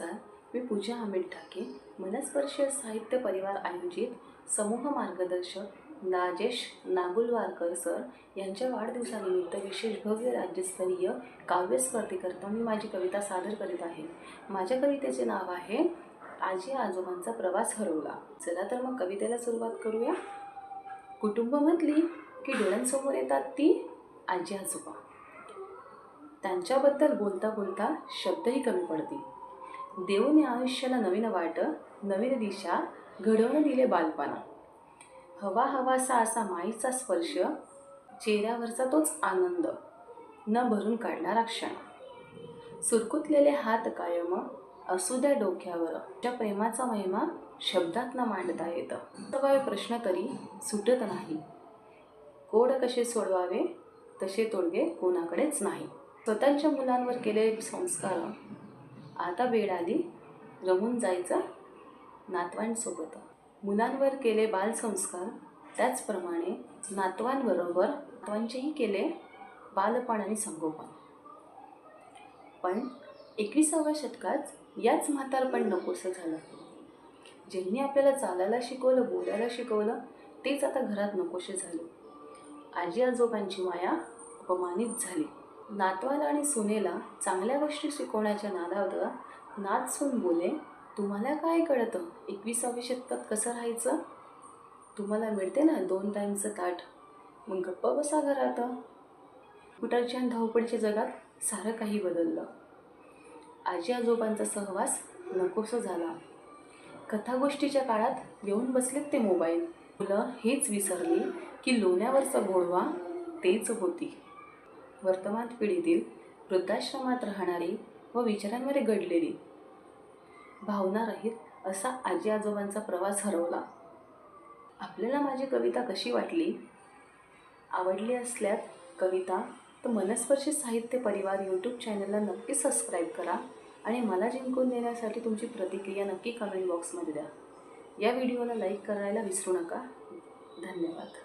नमस्कार. मी पूजा अमित ठाके मनस्पर्शीय साहित्य परिवार आयोजित समूह मार्गदर्शक राजेश नागुलवारकर सर यांच्या वाढदिवसानिमित्त विशेष भव्य राज्यस्तरीय काव्य स्पर्धेकरता मी माझी कविता सादर करीत आहे. माझ्या कवितेचे नाव आहे आजी आजोबांचा प्रवास हरवला. चला तर मग कवितेला सुरुवात करूया. कुटुंब म्हटली की डोळ्यांसमोर येतात ती आजी आजोबा. त्यांच्याबद्दल बोलता बोलता शब्दही कमी पडतील. देऊन या आयुष्याला नवीन वाट नवीन दिशा घडवून दिले बालपणा. हवा हवासा असा माईचा स्पर्श चेहऱ्यावरचा तोच आनंद. न भरून काढणारा क्षण. सुरकुतलेले हात कायम असू द्या डोक्यावर. त्या प्रेमाचा महिमा शब्दात न मांडता येतं. सर्व प्रश्न तरी सुटत नाही. कोड कसे सोडवावे तसे तोडगे कोणाकडेच नाही. स्वतःच्या मुलांवर केले संस्कार आता वेळ आली रमून जायचं नातवांसोबत. मुलांवर केले बालसंस्कार त्याचप्रमाणे नातवांबरोबर नातवांचेही केले बालपण आणि संगोपन. पण एकविसाव्या शतकात याच म्हातारपण नकोसं झालं. ज्यांनी आपल्याला चालायला शिकवलं बोलायला शिकवलं तेच आता घरात नकोसे झाले. आजी आजोबांची माया अपमानित झाली. नातवाला आणि सुनेला चांगल्या गोष्टी शिकवण्याच्या नादावर नात सून बोले तुम्हाला काय कळतं? एकविसाव्या शतकात कसं राहायचं? तुम्हाला मिळते ना दोन टाईमचं ताट मग गप्प बसा घरात. कुटरच्या आणि धावपडीच्या जगात सारं काही बदललं. आजी आजोबांचा सहवास नकोसं झाला. कथागोष्टीच्या काळात येऊन बसलेत ते मोबाईल. मुलं हेच विसरली की लोण्यावरचा गोडवा तेच होती. वर्तमान पिढीतील वृद्धाश्रमात राहणारी व विचारांमध्ये घडलेली भावनारहित असा आजी आजोबांचा प्रवास हरवला. आपल्याला माझी कविता कशी वाटली? आवडली असल्यास कविता तर मनस्पर्शी साहित्य परिवार यूट्यूब चॅनलला नक्की सबस्क्राईब करा आणि मला जिंकून देण्यासाठी तुमची प्रतिक्रिया नक्की कमेंट बॉक्समध्ये द्या. या व्हिडिओला लाईक करायला विसरू नका. धन्यवाद.